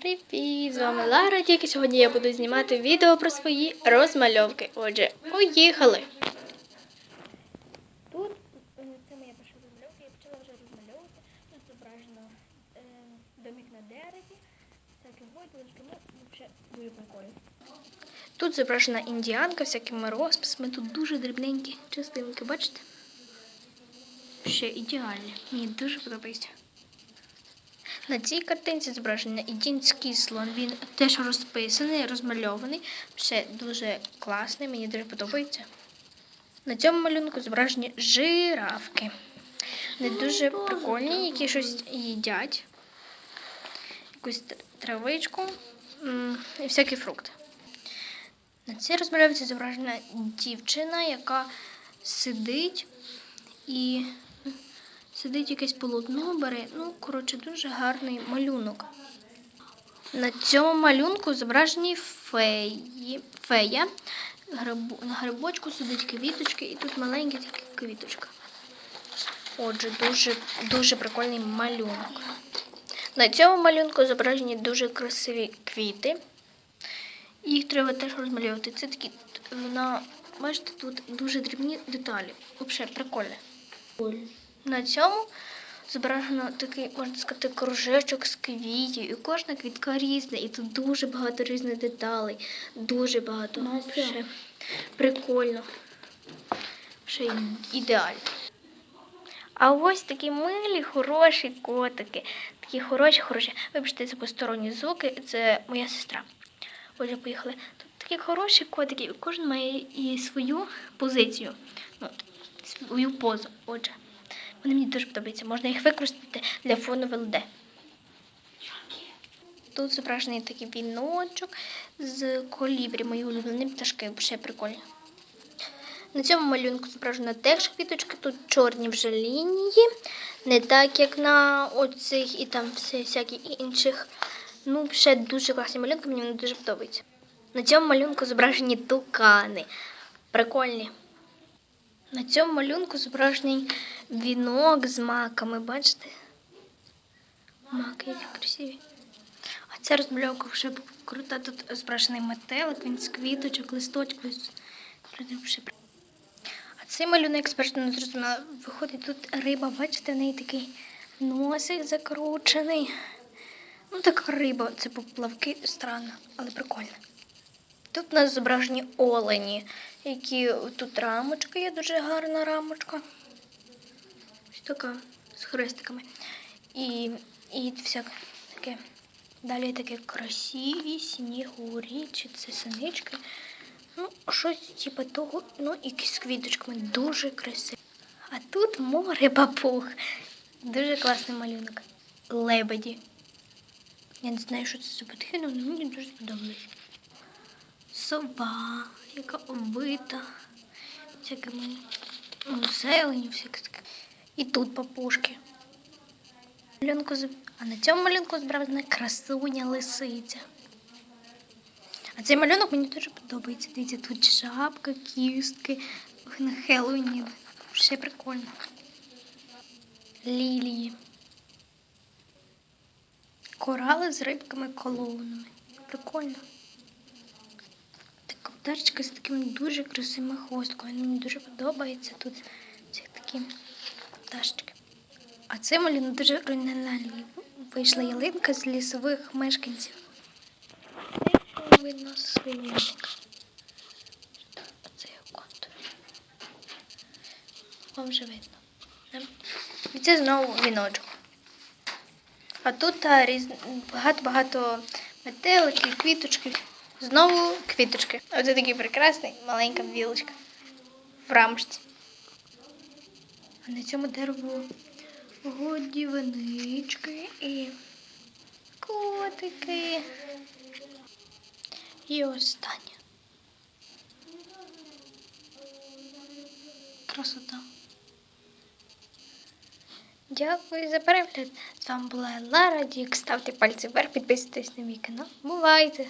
Привіт! З вами Лара. Тільки сьогодні я буду знімати відео про свої розмальовки. Отже, поїхали! Тут е, це моя перша розмальовка, я почала вже розмальовувати. Тут зображено е, домик на дереві, всякі гойдалочки, ну, взагалі дуже прикольно. Тут зображена індіанка всякими розписами, тут дуже дрібненькі частинки, бачите? Ще ідеальні. Мені дуже подобається. На цій картинці зображений індійський слон. Він теж розписаний, розмальований. Ще дуже класний, мені дуже подобається. На цьому малюнку зображені жирафки. Вони дуже прикольні, які щось їдять. Якусь травичку і всякі фрукти. На цій розмальовці зображена дівчина, яка сидить і сидить якесь полотно, бере. Ну, коротше, дуже гарний малюнок. На цьому малюнку зображені феї, фея. Грибу, на грибочку сидить квіточки, і тут маленька тільки квіточка. Отже, дуже, дуже прикольний малюнок. На цьому малюнку зображені дуже красиві квіти. Їх треба теж розмальовувати. Це такі, вона, бачите, тут дуже дрібні деталі. Взагалі прикольно. На цьому зображено такий, можна сказати, кружечок з квітів. І кожна квітка різна, і тут дуже багато різних деталей. Дуже багато. Ще прикольно. Ще ідеально. А ось такі милі, хороші котики. Такі хороші, хороші. Вибачте за посторонні звуки, це моя сестра. Отже, поїхали. Тут такі хороші котики, кожен має і свою позицію, ну, свою позу. Отже, вони мені дуже подобаються. Можна їх використати для фону ВЛД. Тут зображений такий віночок з колібрі, мої улюблені пташки, ще прикольні. На цьому малюнку зображено теж квіточки, тут чорні вже лінії, не так як на оцих і там всякі інших. Ну, ще дуже класні малюнки, мені вони дуже подобаються. На цьому малюнку зображені тукани. Прикольні. На цьому малюнку зображений вінок з маками, бачите? Маки які красиві. А ця розмальовка вже крута. Тут зображений метелик, він з квіточок, листочків. з- А цей малюнок експертно не зрозуміла. Виходить, тут риба, бачите, в неї такий носик закручений. Ну, така риба, це поплавки странно, але прикольно. Тут у нас зображені олені, які тут рамочка є, дуже гарна рамочка. Ось така з хрестиками. І, і всяке таке. Далі таке красиві снігурі, чи це синички. Ну, щось типу того, ну і з квіточками дуже красиво. А тут море папуг. Дуже класний малюнок. Лебеді. Я не знаю, що це за але мені дуже сподобалось. Сова, яка оббита всякими ну, зелені, всяке таке. І тут папушки. Малюнку А на цьому малюнку зображена красуня лисиця. А цей малюнок мені дуже подобається. Дивіться, тут жабка, кістки, на Хеллоуін. Ще прикольно. Лілії. Корали з рибками колонами. Прикольно. Така з таким дуже красивим хвостком. Мені дуже подобається тут ці такі пташечки. А це малюнок дуже оригінальний. Вийшла ялинка з лісових мешканців. Видно свинячка. Оце контур. Вам вже видно. І це знову віночок. А тут багато-багато метеликів, квіточки. Знову квіточки. Оце такий прекрасний маленька білочка в рамочці. А на цьому дереву годівнички і котики. І останнє. Красота. Дякую за перегляд. З вами була Лара Дік. Ставте пальці вверх, підписуйтесь на мій канал. Бувайте!